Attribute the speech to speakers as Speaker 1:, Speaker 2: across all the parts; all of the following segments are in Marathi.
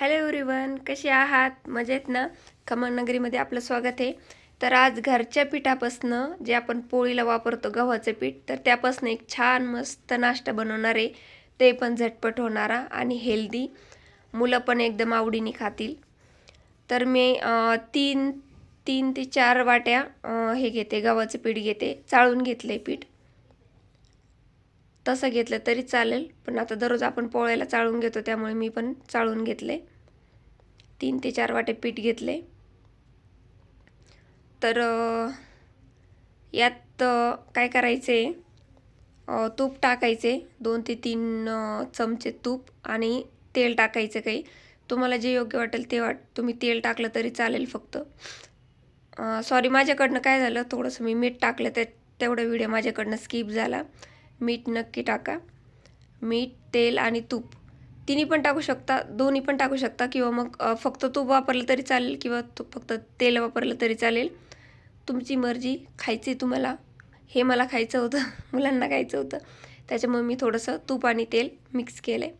Speaker 1: हॅलो एव्हरीवन कसे आहात? मजेत ना? खमणनगरीमध्ये आपलं स्वागत आहे. तर आज घरच्या पिठापासनं जे आपण पोळीला वापरतो गव्हाचं पीठ तर त्यापासनं एक छान मस्त नाश्ता बनवणार आहे. ते पण झटपट होणारा आणि हेल्दी. मुलं पण एकदम आवडीने खातील. तर मी तीन तीन ते चार वाट्या हे घेते गव्हाचं पीठ घेते. चाळून घेतलं आहे पीठ. तसं घेतलं तरी चालेल पण आता दररोज आपण पोळ्याला चाळून घेतो त्यामुळे मी पण चाळून घेतले. तीन ते चार वाटे पीठ घेतले. तर यात काय करायचे? तूप टाकायचे दोन ते तीन चमचे तूप आणि तेल टाकायचं काही. तुम्हाला जे योग्य वाटेल ते वाट तुम्ही तेल टाकलं तरी चालेल फक्त. सॉरी माझ्याकडनं काय झालं? थोडंसं मी मीठ टाकलं ते तेवढा व्हिडिओ माझ्याकडनं स्किप झाला. मीठ नक्की टाका. मीठ तेल आणि तूप. तिन्ही पण टाकू शकता दोन्ही पण टाकू शकता किंवा मग फक्त तूप वापरलं तरी चालेल किंवा तू फक्त तेल वापरलं तरी चालेल. तुमची मर्जी खायची तुम्हाला. हे मला खायचं होतं मुलांना खायचं होतं. त्याच्यामुळे मी थोडंसं तूप आणि तेल मिक्स केलं आहे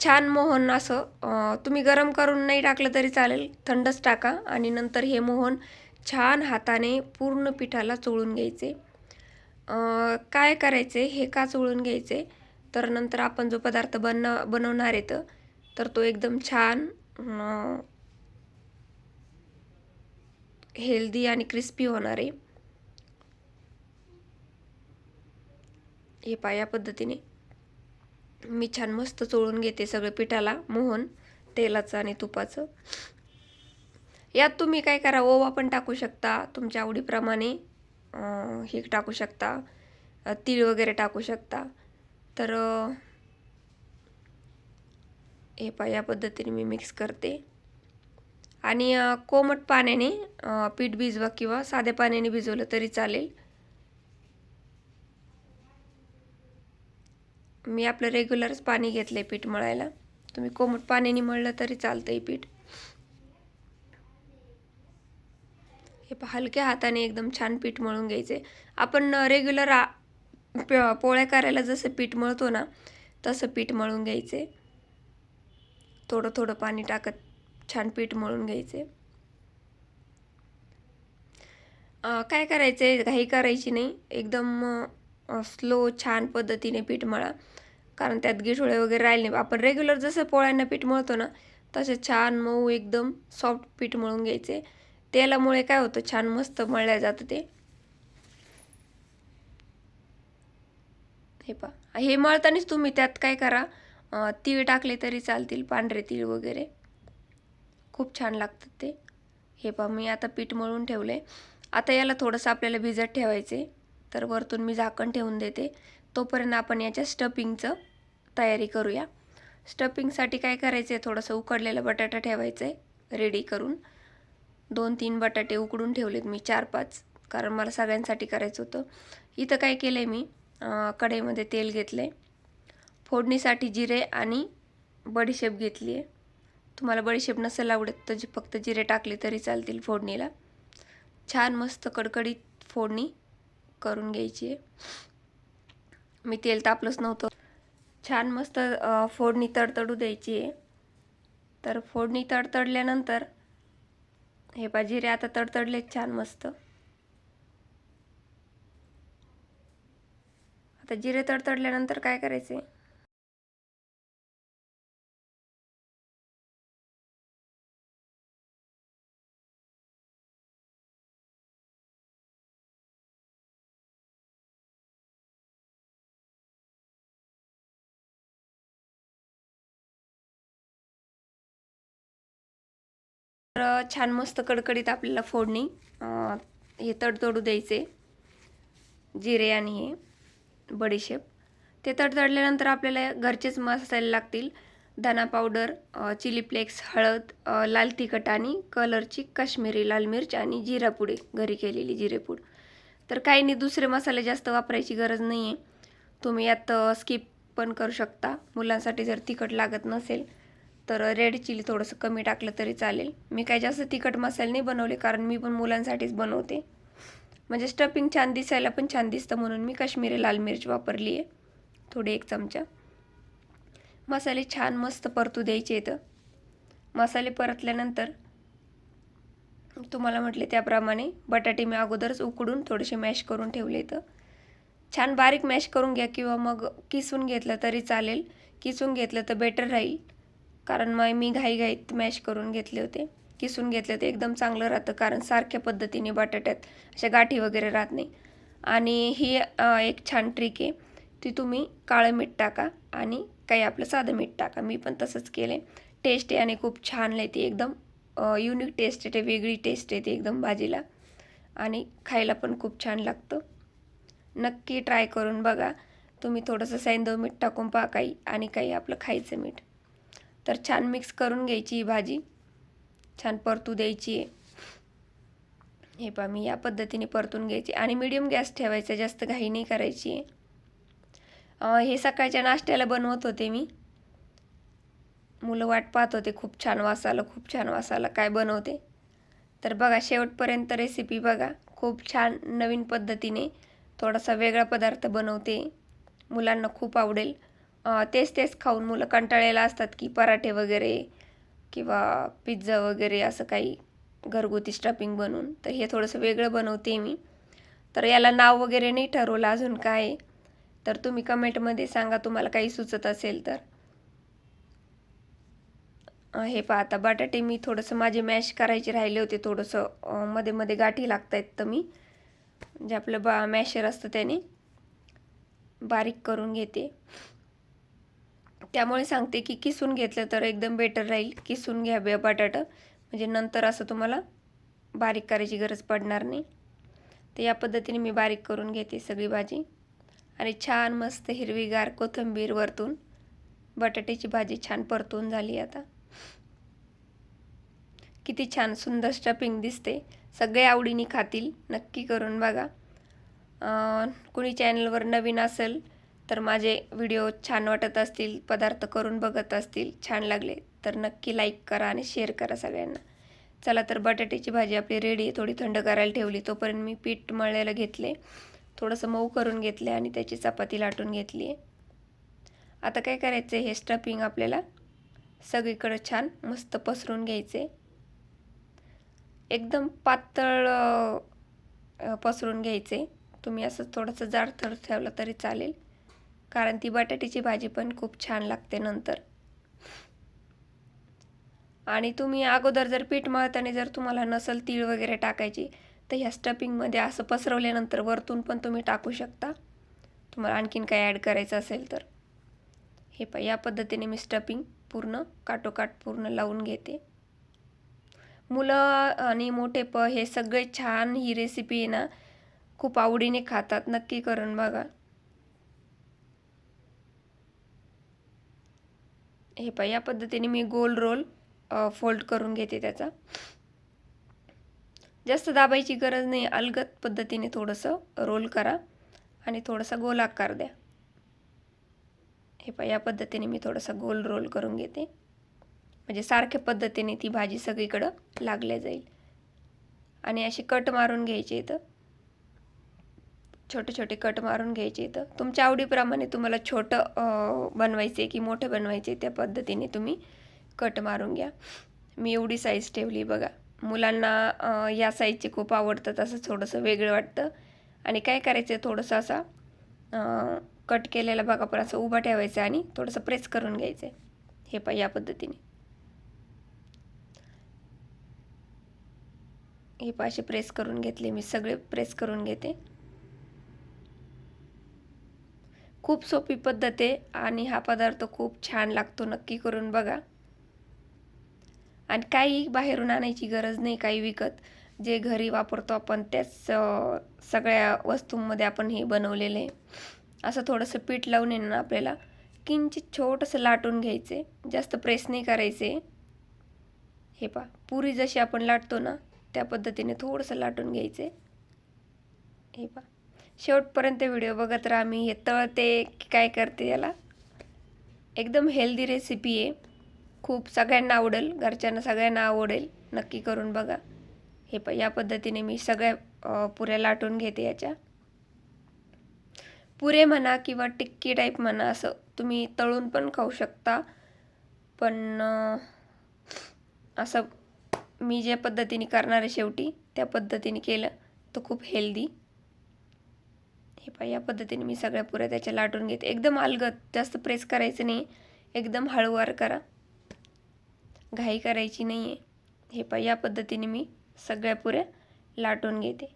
Speaker 1: छान मोहन असं तुम्ही गरम करून नाही टाकलं तरी चालेल. थंडच टाका आणि नंतर हे मोहन छान हाताने पूर्ण पिठाला चोळून घ्यायचे. काय करायचे हे का चोळून घ्यायचे? तर नंतर आपण जो पदार्थ बन बनवणार आहेत तर तो एकदम छान हेल्दी आणि क्रिस्पी होणार आहे. हे पा या पद्धतीने मी छान मस्त चोळून घेते सगळं पिठाला मोहन तेलाचं आणि तुपाचं. यात तुम्ही काय करा ओवा पण टाकू शकता तुमच्या आवडीप्रमाणे. हे टाकू शकता. तीळ वगैरे टाकू शकता. तर हे पा या पद्धतीने मी मिक्स करते. आणि कोमट पाण्याने पीठ भिजवा किंवा साध्या पाण्याने भिजवलं तरी चालेल. मी आपलं रेग्युलरच पाणी घेतलं आहे पीठ मळायला. तुम्ही कोमट पाण्याने मळलं तरी चालतं आहे पीठ. हे हलक्या हाताने एकदम छान पीठ मळून घ्यायचे. आपण रेग्युलर आ पोळ्या करायला जसं पीठ मळतो ना तसं पीठ मळून घ्यायचे. थोडं थोडं पाणी टाकत छान पीठ मळून घ्यायचे. काय करायचे? घाई करायची नाही. एकदम स्लो छान पद्धतीने पीठ मळा. कारण त्यात गिठोळे वगैरे राहिले नाही. आपण रेग्युलर जसं पोळ्यांना पीठ मळतो ना तसे छान मऊ एकदम सॉफ्ट पीठ मळून घ्यायचे. तेलामुळे काय होतं? छान मस्त मळल्या जातं ते. हे पा हे मळतानीच तुम्ही त्यात काय करा? तीळ टाकले तरी चालतील पांढरे तीळ वगैरे. खूप छान लागतात ते. हे पा मी आता पीठ मळून ठेवले आता याला थोडंसं आपल्याला भिजत ठेवायचे. तर वरतून मी झाकण ठेवून देते. तोपर्यंत आपण याच्या स्टफिंगचं तयारी करूया. स्टफिंगसाठी काय करायचं आहे थोडंसं उकडलेला बटाटा ठेवायचं आहे रेडी करून. दोन तीन बटाटे उकडून ठेवलेत मी चार पाच कारण मला सगळ्यांसाठी करायचं होतं. इथं काय केलं आहे मी कढईमध्ये तेल घेतलं आहे फोडणीसाठी जिरे आणि बडीशेप घेतली आहे तुम्हाला बडीशेप नसेल आवडत तर जी फक्त जिरे टाकले तरी चालतील फोडणीला. छान मस्त कडकडीत फोडणी करून घ्यायची आहे मी तेल तापलंच नव्हतं. छान मस्त फोडणी तडतडू द्यायची आहे तर फोडणी तडतडल्यानंतर हे पा जिरे आता तडतडलेत छान मस्त. आता जिरे तडतडल्यानंतर काय करायचे? तर छान मस्त कडकडीत आपल्याला फोडणी हे तडतडू द्यायचे. जिरे आणि हे बडीशेप ते तडतडल्यानंतर आपल्याला घरचेच मसाले लागतील. धना पावडर चिली फ्लेक्स हळद लाल तिखट आणि कलरची काश्मीरी लाल मिरच आणि जिरापुडे घरी केलेली जिरेपूड तर काही नाही दुसरे मसाले जास्त वापरायची गरज नाही आहे तुम्ही यात स्किप पण करू शकता. मुलांसाठी जर तिखट लागत नसेल तर रेड चिली थोडंसं कमी टाकलं तरी चालेल. मी काय जास्त तिखट मसाले नाही बनवले कारण मी पण मुलांसाठीच बनवते. म्हणजे स्टफिंग छान दिसायला पण छान दिसतं म्हणून मी काश्मीरी लाल मिरच वापरली आहे. थोडी एक चमचा. मसाले छान मस्त परतू द्यायचे इथं. मसाले परतल्यानंतर तुम्हाला म्हटले त्याप्रमाणे बटाटे मी अगोदरच उकडून थोडेसे मॅश करून ठेवले इथं. छान बारीक मॅश करून घ्या किंवा मग किसून घेतलं तरी चालेल. किसून घेतलं तर बेटर राहील. कारण मग मी घाईघाईत मॅश करून घेतले होते. किसून घेतले होते. एकदम चांगलं राहतं. कारण सारख्या पद्धतीने बटाट्यात अशा गाठी वगैरे राहत नाही. आणि ही एक छान ट्रिक आहे. ती तुम्ही काळं मीठ टाका आणि काही आपलं साधं मीठ टाका. मी पण तसंच केलं आहे टेस्ट आहे आणि खूप छान आहे ती एकदम युनिक टेस्ट येते वेगळी टेस्ट येते एकदम भाजीला. आणि खायला पण खूप छान लागतं. नक्की ट्राय करून बघा. तुम्ही थोडंसं सैंदव मीठ टाकून पहा काही आणि काही आपलं खायचं मीठ. तर छान मिक्स करून घ्यायची ही भाजी. छान परतू द्यायची. आहे हे पहा मी या पद्धतीने परतून घ्यायची. आणि मीडियम गॅस ठेवायचा जास्त घाई नाही करायची. आहे हे सकाळच्या नाश्त्याला बनवत होते मी. मुलं वाट पाहत होते खूप छान वास आलं खूप छान वास आलं काय बनवते. तर बघा शेवटपर्यंत रेसिपी बघा. खूप छान नवीन पद्धतीने थोडासा वेगळा पदार्थ बनवते. मुलांना खूप आवडेल. तेच तेच खाऊन मुलं कंटाळलेला असतात की पराठे वगैरे किंवा पिझ्झा वगैरे असं काही घरगुती स्टफिंग बनवून. तर हे थोडंसं वेगळं बनवते मी. तर याला नाव वगैरे नाही ठरवलं अजून काय. तर तुम्ही कमेंटमध्ये सांगा तुम्हाला काही सुचत असेल तर. हे पहा आता बटाटे मी थोडंसं माझे मॅश करायचे राहिले होते थोडंसं. मध्ये मध्ये गाठी लागत आहेत तर मी. जे आपलं बा मॅशर असतं त्याने बारीक करून घेते. त्यामुळे सांगते की किसून घेतलं तर एकदम बेटर राहील. किसून घ्या बे बटाटं. म्हणजे नंतर असं तुम्हाला बारीक करायची गरज पडणार नाही. तर या पद्धतीने मी बारीक करून घेते सगळी भाजी. आणि छान मस्त हिरवीगार कोथिंबीर वरतून बटाट्याची भाजी छान परतून झाली आता. किती छान सुंदर स्टफिंग दिसते. सगळे आवडीने खातील. नक्की करून बघा. कुणी चॅनलवर नवीन असेल तर माझे व्हिडिओ छान वाटत असतील पदार्थ करून बघत असतील छान लागले तर नक्की लाईक करा आणि शेअर करा सगळ्यांना. चला तर बटाट्याची भाजी आपली रेडी आहे थोडी थंड करायला ठेवली तोपर्यंत मी पीठ मळलेलं घेतले थोडंसं मऊ करून घेतले आणि त्याची चपाती लाटून घेतली आहे. आता काय करायचं हे स्टफिंग आपल्याला सगळीकडं छान मस्त पसरून घ्यायचे एकदम पातळ पसरून घ्यायचे तुम्ही असं थोडंसं जाड थर ठेवलं तरी चालेल. कारण ती बटाट्याची भाजी पण खूप छान लागते नंतर. आणि तुम्ही अगोदर जर पीठ मळताना जर तुम्हाला नसल तीळ वगैरे टाकायची तर ह्या स्टफिंगमध्ये असं पसरवल्यानंतर वरतून पण तुम्ही टाकू शकता. तुम्हाला आणखीन काय ॲड करायचं असेल तर. हे प या पद्धतीने मी स्टफिंग पूर्ण काटोकाट पूर्ण लावून घेते. मुलं आणि मोठे प हे सगळे छान ही रेसिपी आहे ना खूप आवडीने खातात. नक्की करून बघा. हे पहा या पद्धतीने मी गोल रोल फोल्ड करून घेते त्याचा. जास्त दाबायची गरज नाही अलगत पद्धतीने थोडंसं रोल करा आणि थोडासा गोल आकार द्या. हे पहा या पद्धतीने मी थोडासा गोल रोल करून घेते. म्हणजे सारख्या पद्धतीने ती भाजी सगळीकडं लागल्या जाईल. आणि अशी कट मारून घ्यायची इथं. छोटे छोटे कट मारून घ्यायचे तर तुमच्या आवडीप्रमाणे तुम्हाला छोटं बनवायचे की मोठं बनवायचे त्या पद्धतीने तुम्ही कट मारून घ्या. मी एवढी साईज ठेवली बघा. मुलांना या साईजचे खूप आवडतं तसं थोडंसं वेगळं वाटतं. आणि काय करायचं थोडंसं असा कट केलेला बघा पण असं उभा ठेवायचं आणि थोडंसं प्रेस करून घ्यायचं. हे पा या पद्धतीने. हे पाशी प्रेस करून घेतले मी. सगळे प्रेस करून घेते. खूप सोपी पद्धत आहे आणि हा पदार्थ खूप छान लागतो नक्की करून बघा. आणि काही बाहेरून आणायची गरज नाही काही विकत. जे घरी वापरतो आपण त्याच सगळ्या वस्तूंमध्ये आपण हे बनवलेलं. आहे असं थोडंसं पीठ लावून येणं आपल्याला. किंचित छोटंसं लाटून घ्यायचे. जास्त प्रेस नाही करायचे. हे पा पुरी जशी आपण लाटतो ना त्या पद्धतीने थोडंसं लाटून घ्यायचे. हे पा शेवटपर्यंत व्हिडिओ बघत राहा मी. हे तळते की काय करते याला? एकदम हेल्दी रेसिपी आहे. खूप सगळ्यांना आवडेल. घरच्यांना सगळ्यांना आवडेल. नक्की करून बघा. हे प या पद्धतीने मी सगळ्या पुऱ्या लाटून घेते याच्या. पुरे म्हणा किंवा टिक्की टाईप म्हणा असं तुम्ही तळून पण खाऊ शकता. पण असं मी ज्या पद्धतीने करणार आहे शेवटी त्या पद्धतीने केलं तर खूप हेल्दी हे पहा या पद्धतीने मी सगळ्या पुऱ्या त्याच्या लाटून घेते. एकदम अलगत जास्त प्रेस करायचं नाही. एकदम हळूवार करा. घाई करायची नाही आहे हे पहा या पद्धतीने मी सगळ्या पुऱ्या लाटून घेते.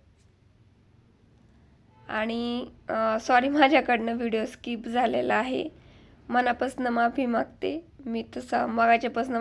Speaker 1: आणि सॉरी माझ्याकडनं व्हिडिओ स्किप झालेला आहे. मनापासून माफी मागते. मी तसा मगाच्यापासून